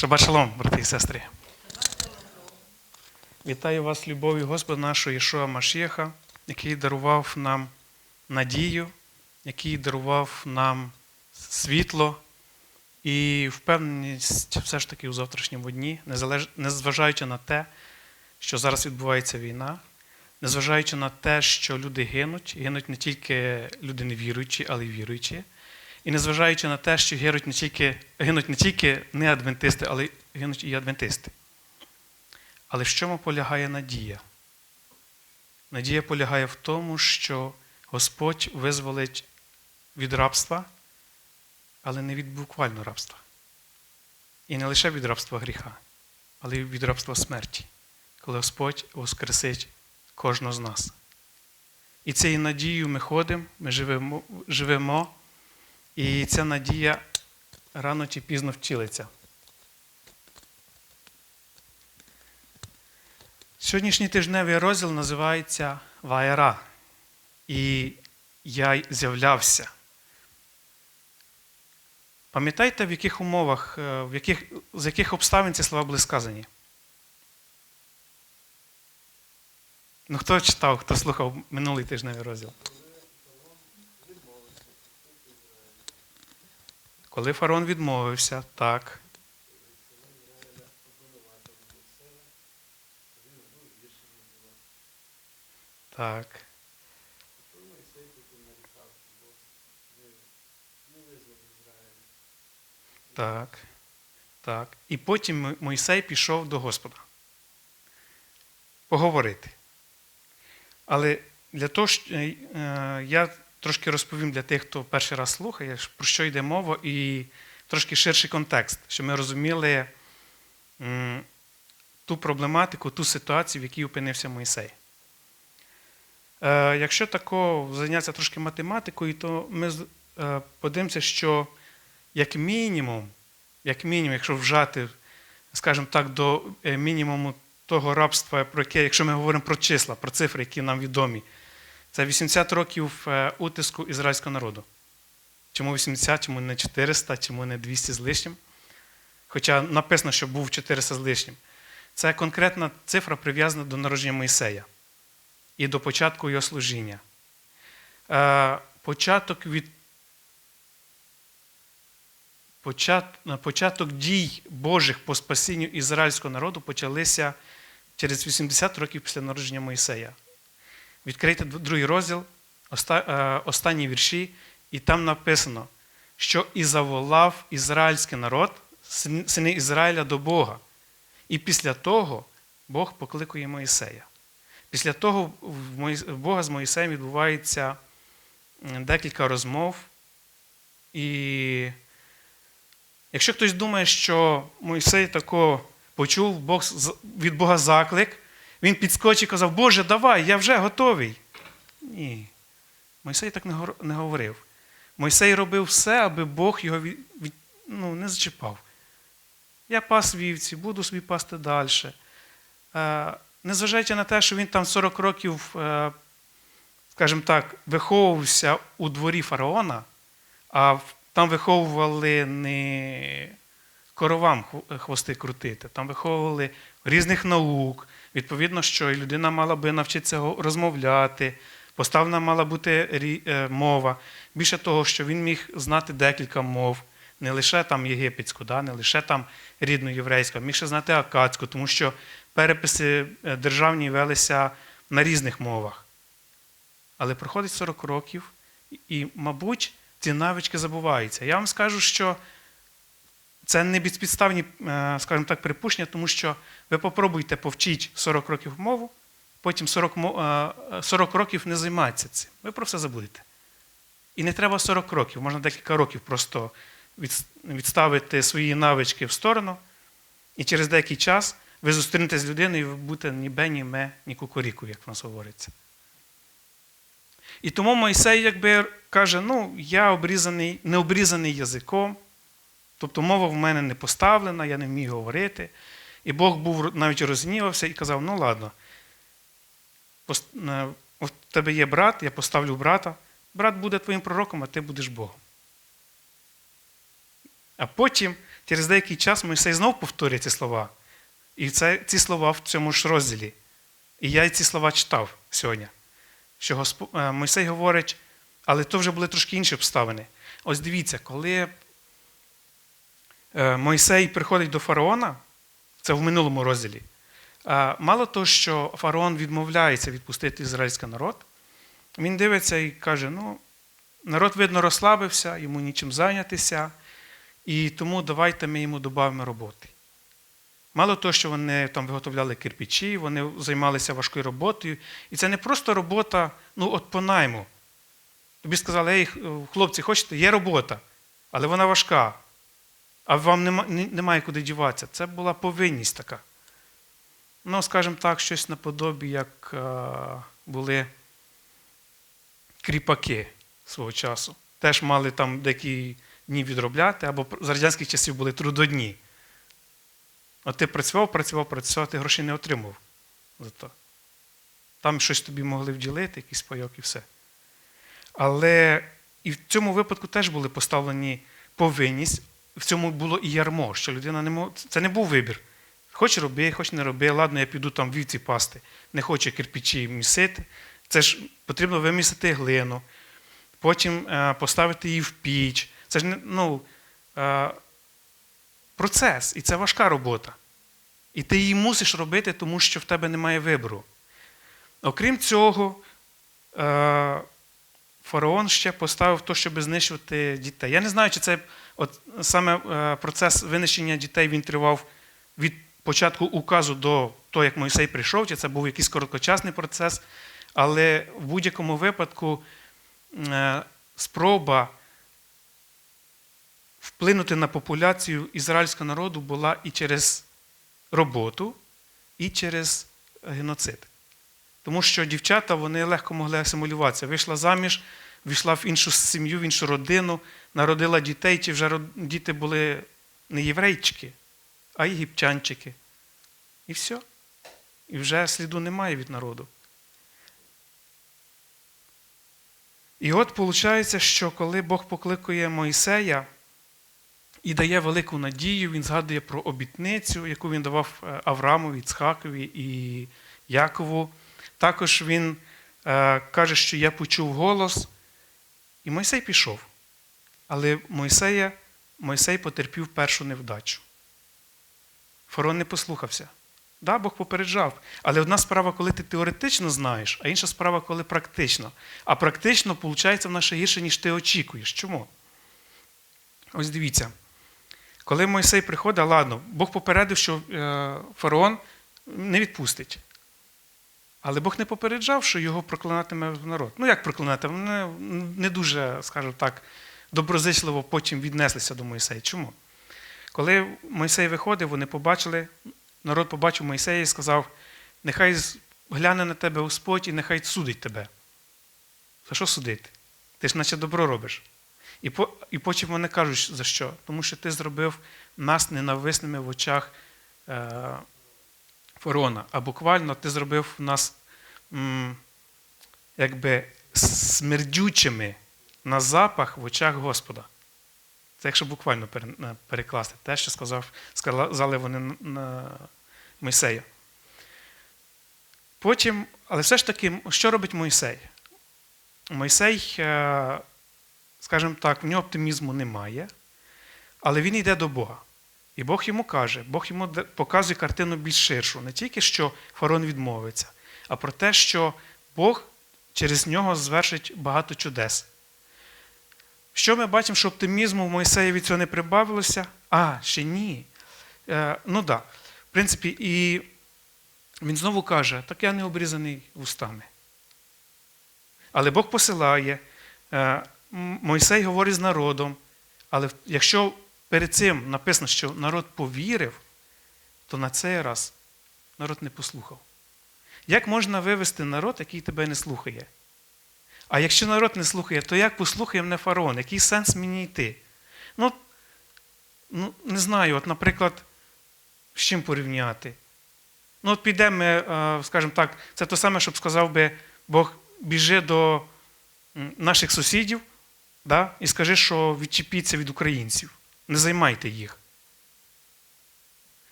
Шабат шалом, брати і сестри. Вітаю вас, любов'ю Господа нашого Ішуа Машєха, який дарував нам надію, який дарував нам світло і впевненість все ж таки у завтрашньому дні, незважаючи на те, що зараз відбувається війна, незважаючи на те, що люди гинуть, гинуть не тільки люди невіруючі, але й віруючі. І незважаючи на те, що гинуть не тільки, гинуть не тільки не адвентисти, але гинуть і адвентисти. Але в чому полягає надія? Надія полягає в тому, що Господь визволить від рабства, але не від буквально рабства. І не лише від рабства гріха, але й від рабства смерті, коли Господь воскресить кожного з нас. І цією надією ми ходимо, ми живемо, живемо і ця надія рано чи пізно втілиться. Сьогоднішній тижневий розділ називається Ваєра. І я з'являвся. Пам'ятаєте, в яких умовах, е, в яких, з яких обставин ці слова були сказані? Ну, хто читав, хто слухав минулий тижневий розділ? Коли фараон відмовився, так. Так. Так. Так. І потім Мойсей пішов до Господа. Поговорити. Але для того, що е, я трошки розповім для тих, хто перший раз слухає, про що йде мова, і трошки ширший контекст, щоб ми розуміли ту проблематику, ту ситуацію, в якій опинився Мойсей. Е, Якщо тако зайнятися трошки математикою, то ми е, подивимося, що як мінімум, як мінімум, якщо вжати, скажімо так, до е, мінімуму того рабства, про яке, якщо ми говоримо про числа, про цифри, які нам відомі, це 80 років е, утиску ізраїльського народу. Чому 80, чому не 400, чому не 200 з лишнім? Хоча написано, що був 400 з лишнім. Це конкретна цифра прив'язана до народження Моїсея і до початку його служіння. Е, Початок від почат- початок дій Божих по спасінню ізраїльського народу почалися через 80 років після народження Моїсея. Відкрийте другий розділ, е, останні вірші, і там написано, що і заволав ізраїльський народ, сини Ізраїля до Бога. І після того Бог покликує Моїсея. Після того в Бога з Моїсеєм відбувається декілька розмов. І якщо хтось думає, що Мойсей тако почув Бог, від Бога заклик, він підскочив і казав, Боже, давай, я вже готовий. Ні. Мойсей так не говорив. Мойсей робив все, аби Бог його від, ну, не зачіпав. Я пас вівці, буду собі пасти далі. Е, Незважаючи на те, що він там 40 років, е, скажімо так, виховувався у дворі фараона, а там виховували не коровам хвости крутити, там виховували різних наук. Відповідно, що і людина мала би навчитися розмовляти, поставлена мала бути е, мова. Більше того, що він міг знати декілька мов, не лише там єгипетську, да, не лише там рідну єврейську, міг ще знати акадську, тому що переписи е, державні велися на різних мовах. Але проходить 40 років, і, мабуть, ці навички забуваються. Я вам скажу, що це не безпідставні, е, скажімо так, припущення, тому що ви попробуйте повчіть 40 років мову, потім 40, е, 40 років не займатися цим. Ви про все забудете. І не треба 40 років, можна декілька років просто відставити свої навички в сторону, і через деякий час ви зустрінетесь з людиною, і ви будете ні бе, ні ме, ні кукуріку, як в нас говориться. І тому Мойсей якби каже: ну, я обрізаний, не обрізаний язиком, тобто мова в мене не поставлена, я не вмію говорити. І Бог був навіть розгнівався і казав: ну ладно, пос- е, у тебе є брат, я поставлю брата, брат буде твоїм пророком, а ти будеш Богом. А потім через деякий час Мойсей знов повторює ці слова. І це, ці слова в цьому ж розділі. І я ці слова читав сьогодні. Що Госп... е, Мойсей говорить, але то вже були трошки інші обставини. Ось дивіться, коли Мойсей приходить до фараона, це в минулому розділі. е, Мало того, що фараон відмовляється відпустити ізраїльський народ, він дивиться і каже: ну, народ, видно, розслабився, йому нічим зайнятися, і тому давайте ми йому додамо роботи. Мало того, що вони там виготовляли кирпичі, вони займалися важкою роботою. І це не просто робота, ну, от по найму. Тобі сказали, ей, хлопці, хочете, є робота, але вона важка, а вам нема, ні- немає куди діватися. Це була повинність така. Ну, скажімо так, щось наподобі, як е, були кріпаки свого часу. Теж мали там деякі дні відробляти, або за радянських часів були трудодні. От ти працював, працював, працював, ти грошей не отримав за то. Там щось тобі могли вділити, якийсь пайок і все. Але і в цьому випадку теж були поставлені повинність, в цьому було і ярмо, що людина не мог. Це не був вибір. Хоч роби, хоч не роби, ладно, я піду там вівці пасти, не хочу кирпичі місити. Це ж потрібно вимісити глину, потім е, поставити її в піч. Це ж ну, е, процес, і це важка робота. І ти її мусиш робити, тому що в тебе немає вибору. Окрім цього, е, фараон ще поставив то, щоб знищувати дітей. Я не знаю, чи це от саме е, процес винищення дітей він тривав від початку указу до того, як Мойсей прийшов, чи це був якийсь короткочасний процес. Але в будь-якому випадку е, спроба вплинути на популяцію ізраїльського народу була і через роботу, і через геноцид. Тому що дівчата вони легко могли асимулюватися. Вийшла заміж, війшла в іншу сім'ю, в іншу родину, народила дітей, чи вже діти були не єврейчики, а єгиптянчики. І все. І вже сліду немає від народу. І от виходить, що коли Бог покликує Мойсея і дає велику надію, він згадує про обітницю, яку він давав е, Авраамові, Іцхакові і Якову. Також він е, каже, що я почув голос, і Мойсей пішов. Але Мойсея, Мойсей потерпів першу невдачу. Фарон не послухався. Да, Бог попереджав. Але одна справа, коли ти теоретично знаєш, а інша справа, коли практично. А практично, виходить, в нас ще гірше, ніж ти очікуєш. Чому? Ось дивіться. Коли Мойсей приходить, ладно, Бог попередив, що е, фараон не відпустить. Але Бог не попереджав, що його проклинатиме народ. Ну, як проклинати? Вони не дуже, скажімо так, доброзичливо потім віднеслися до Мойсея. Чому? Коли Мойсей виходив, вони побачили, народ побачив Мойсея і сказав: нехай гляне на тебе Господь і нехай судить тебе. За що судити? Ти ж наче добро робиш. І, по, і потім вони кажуть, за що? Тому що ти зробив нас ненависними в очах е, фараона. А буквально ти зробив нас якби смердючими на запах в очах Господа. Це якщо буквально перекласти те, що сказав, сказали вони на- Мойсея. Потім, але все ж таки, що робить Мойсей? Мойсей, е, скажімо так, в нього оптимізму немає, але він йде до Бога. І Бог йому каже, Бог йому показує картину більш ширшу. Не тільки що фарон відмовиться, а про те, що Бог через нього звершить багато чудес. Що ми бачимо, що оптимізму в Мойсея від цього не прибавилося? А, ще ні. Е, ну. Да. В принципі, і він знову каже: так я не обрізаний вустами. Але Бог посилає, е, Мойсей говорить з народом, але якщо перед цим написано, що народ повірив, то на цей раз народ не послухав. Як можна вивести народ, який тебе не слухає? А якщо народ не слухає, то як послухає мене фараон? Який сенс мені йти? Ну, ну не знаю, от, наприклад, з чим порівняти? Ну, от підемо, е, скажімо так, це те саме, щоб сказав би Бог, біжи до наших сусідів да, і скажи, що відчепіться від українців. Не займайте їх.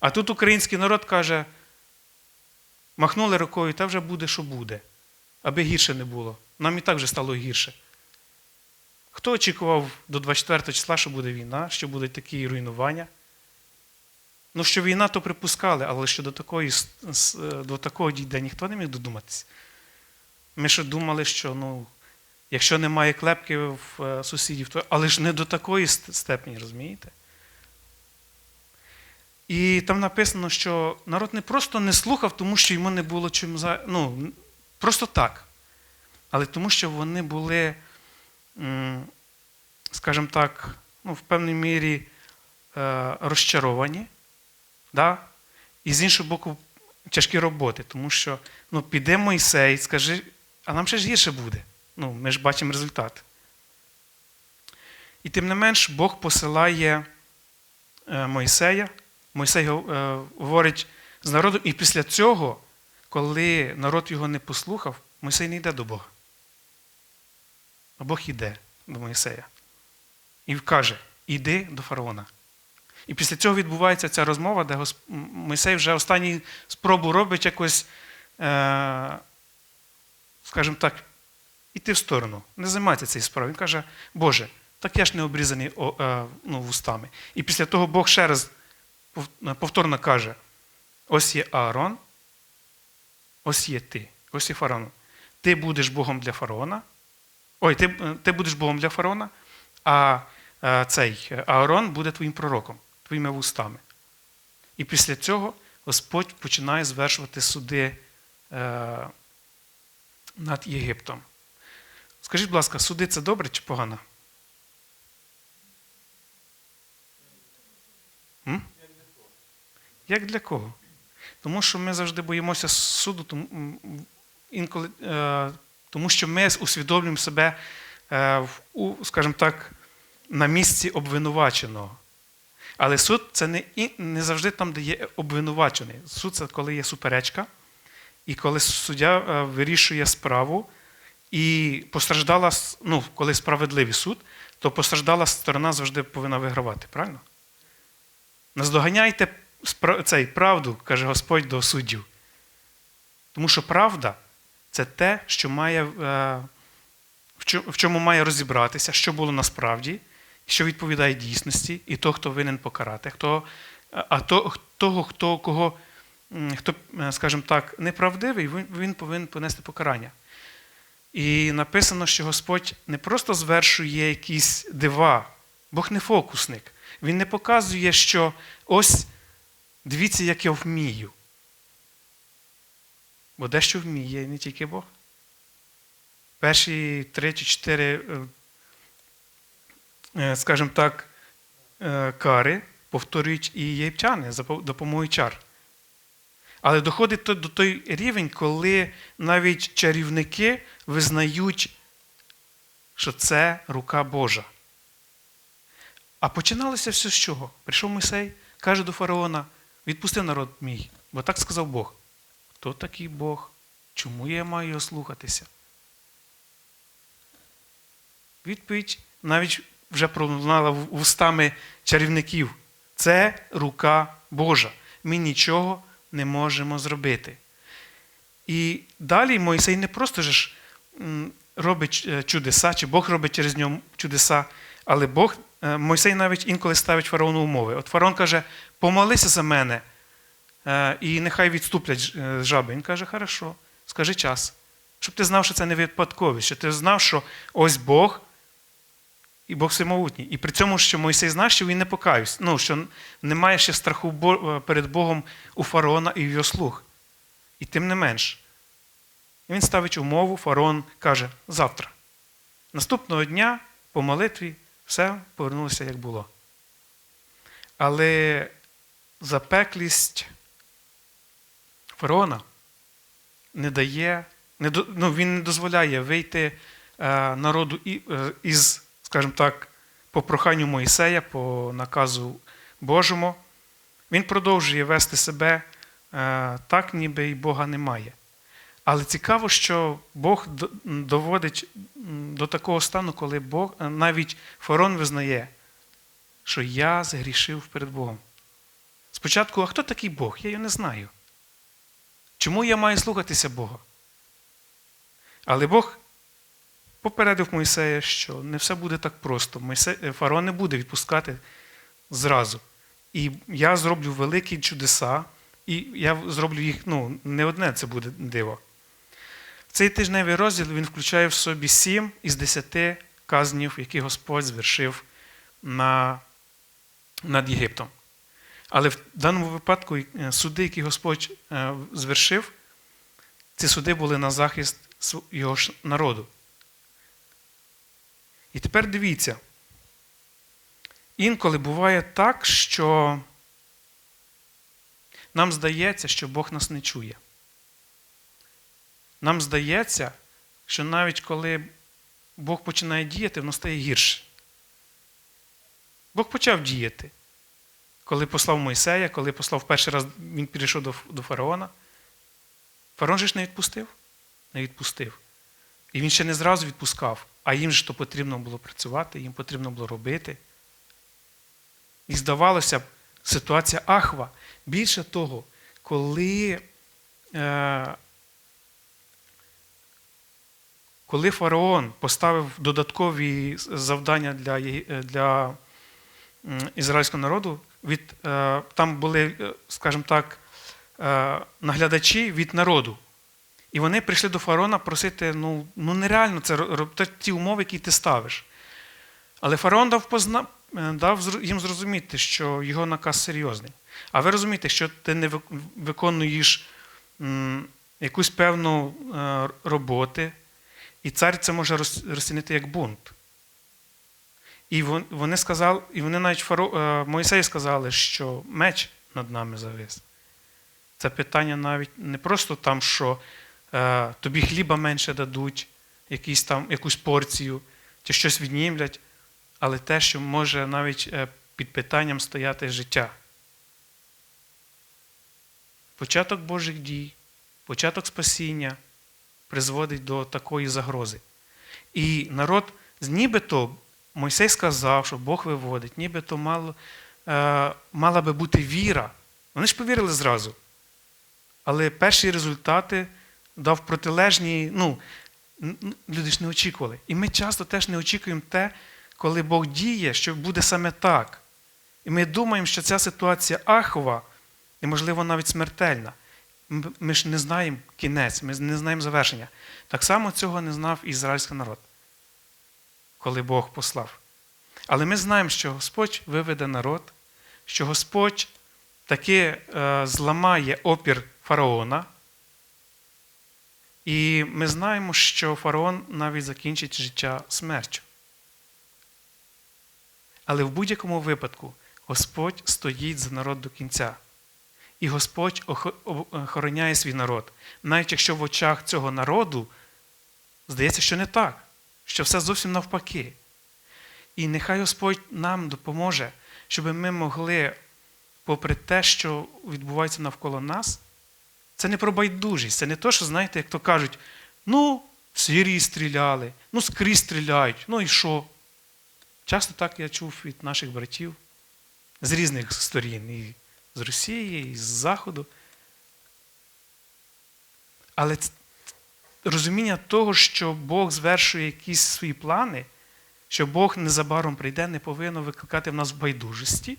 А тут український народ каже, махнули рукою, та вже буде, що буде, аби гірше не було. Нам і так вже стало гірше. Хто очікував до 24 числа, що буде війна, що будуть такі руйнування? Ну, що війна, то припускали, але що до, такої, до такого дійде, ніхто не міг додуматися. Ми ще думали, що ну, якщо немає клепки в е, сусідів, то але ж не до такої ст- степені, розумієте? І там написано, що народ не просто не слухав, тому що йому не було чим за. Ну, просто так. Але тому, що вони були, скажімо так, ну, в певній мірі е, розчаровані. Да? І з іншого боку, тяжкі роботи, тому що ну, піде Мойсей, скажи, а нам ще ж гірше буде. Ну, ми ж бачимо результат. І тим не менш, Бог посилає е, Мойсея. Мойсей е, говорить з народом, і після цього, коли народ його не послухав, Мойсей не йде до Бога. А Бог йде до Мойсея. І каже: іди до фараона. І після цього відбувається ця розмова, де Мойсей вже останню спробу робить якось, е, скажімо так, іти в сторону, не займається цією справою. Він каже, Боже, так я ж не обрізаний е, ну, вустами. І після того Бог ще раз повторно каже: ось є Аарон, ось є ти, ось є фараон. Ти будеш Богом для фараона. Ой, ти, е, ти будеш Богом для фараона, а е, цей е, Аарон буде твоїм пророком, твоїми вустами. І після цього Господь починає звершувати суди е, над Єгиптом. Скажіть, будь ласка, суди це добре чи погано? М? Як для кого? Тому що ми завжди боїмося суду, тому, інколи, е, тому що ми усвідомлюємо себе, е, у, скажімо так, на місці обвинуваченого. Але суд це не, не завжди там, де є обвинувачений. Суд це коли є суперечка, і коли суддя е, вирішує справу, і постраждала, ну, коли справедливий суд, то постраждала сторона завжди повинна вигравати, правильно? Наздоганяйте цей правду, каже Господь до суддів. Тому що правда це те, що має, е, в чому має розібратися, що було насправді, що відповідає дійсності, і то, хто винен покарати, хто, а то, того, хто, кого, хто, е, скажімо так, неправдивий, він повинен понести покарання. І написано, що Господь не просто звершує якісь дива, Бог не фокусник. Він не показує, що ось дивіться, як я вмію. Бо дещо вміє не тільки Бог. Перші три чи чотири, е, е, скажімо так, е, кари повторюють і єгиптяни за допомогою чар. Але доходить до той рівень, коли навіть чарівники визнають, що це рука Божа. А починалося все з чого? Прийшов Мойсей, каже до фараона: відпусти народ мій, бо так сказав Бог. Хто такий Бог? Чому я маю його слухатися? Відповідь навіть вже пролунала вустами чарівників. Це рука Божа. Ми нічого не можемо зробити. І далі Мойсей не просто ж робить е, чудеса, чи Бог робить через нього чудеса, але Бог, е, Мойсей навіть інколи ставить фараону умови. От фараон каже: помолися за мене, е, і нехай відступлять жаби. Він каже, хорошо, скажи час. Щоб ти знав, що це не випадковість, що ти знав, що ось Бог і Бог всемогутній. І при цьому, що Мойсей знав, що він не покаюсь. Ну, що немає ще страху перед Богом у фараона і в його слуг. І тим не менш. Він ставить умову, фараон каже, завтра. Наступного дня по молитві все повернулося, як було. Але запеклість фараона не дає, не ну, він не дозволяє вийти е, народу і- е, із, скажімо так, по проханню Моїсея, по наказу Божому. Він продовжує вести себе е, так, ніби і Бога немає. Але цікаво, що Бог доводить до такого стану, коли Бог, е, навіть фарон визнає, що я згрішив перед Богом. Спочатку, а хто такий Бог? Я його не знаю. Чому я маю слухатися Бога? Але Бог попередив Мойсея, що не все буде так просто. Е, Фараон не буде відпускати зразу. І я зроблю великі чудеса, і я зроблю їх, ну, не одне це буде диво. Цей тижневий розділ він включає в собі сім із десяти казнів, які Господь звершив на, над Єгиптом. Але в даному випадку е, суди, які Господь е, звершив, ці суди були на захист його ж народу. І тепер дивіться. Інколи буває так, що нам здається, що Бог нас не чує. Нам здається, що навіть коли Бог починає діяти, воно стає гірше. Бог почав діяти. Коли послав Мойсея, коли послав перший раз, він підійшов до, фараона. Фараон же ж не відпустив? Не відпустив. І він ще не зразу відпускав, а їм ж то потрібно було працювати, їм потрібно було робити. І здавалося б, ситуація ахва. Більше того, коли, е, коли фараон поставив додаткові завдання для, е, для ізраїльського народу, від, е, там були, е, скажімо так, е, наглядачі від народу. І вони прийшли до фараона просити: ну, ну нереально це ро- роб- те- ті умови, які ти ставиш. Але фараон дав, позна... е, дав їм зрозуміти, що його наказ серйозний. А ви розумієте, що ти не виконуєш м, якусь певну е, роботи, і цар це може розцінити як бунт. І вони сказали, і вони навіть фаро... е, Мойсею сказали, що меч над нами завис. Це питання навіть не просто там, що тобі хліба менше дадуть, якісь там, якусь порцію, чи щось віднімлять, але те, що може навіть е, під питанням стояти життя. Початок Божих дій, початок спасіння призводить до такої загрози. І народ, нібито Мойсей сказав, що Бог виводить, нібито мало, е, мала би бути віра. Вони ж повірили зразу. Але перші результати дав протилежні, ну, люди ж не очікували. І ми часто теж не очікуємо те, коли Бог діє, що буде саме так. І ми думаємо, що ця ситуація ахова і, можливо, навіть смертельна. Ми ж не знаємо кінець, ми не знаємо завершення. Так само цього не знав ізраїльський народ, коли Бог послав. Але ми знаємо, що Господь виведе народ, що Господь таки е, зламає опір фараона. І ми знаємо, що фараон навіть закінчить життя смертю. Але в будь-якому випадку Господь стоїть за народ до кінця. І Господь охороняє свій народ. Навіть якщо в очах цього народу здається, що не так, що все зовсім навпаки. І нехай Господь нам допоможе, щоб ми могли, попри те, що відбувається навколо нас, це не про байдужість, це не то, що, знаєте, як то кажуть, ну, Сирії стріляли, ну, скрізь стріляють, ну і що? Часто так я чув від наших братів з різних сторін, і з Росії, і з Заходу. Але розуміння того, що Бог звершує якісь свої плани, що Бог незабаром прийде, не повинно викликати в нас байдужості,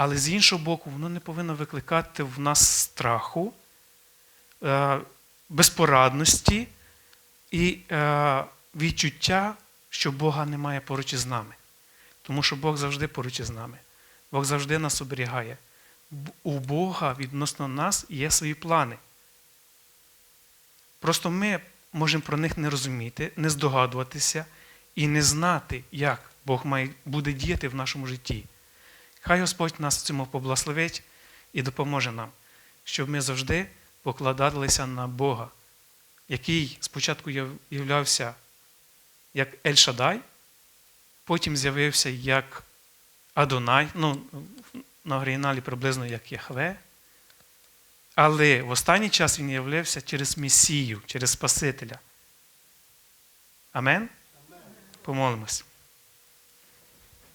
але з іншого боку, воно не повинно викликати в нас страху, е, безпорадності і е, відчуття, що Бога немає поруч із нами. Тому що Бог завжди поруч із нами. Бог завжди нас оберігає. У Бога відносно нас є свої плани. Просто ми можемо про них не розуміти, не здогадуватися і не знати, як Бог має, буде діяти в нашому житті. Хай Господь нас в цьому поблагословить і допоможе нам, щоб ми завжди покладалися на Бога, який спочатку являвся як Ель-Шадай, потім з'явився як Адонай, ну, на оригіналі приблизно як Яхве. Але в останній час він являвся через Месію, через Спасителя. Амен? Помолимось.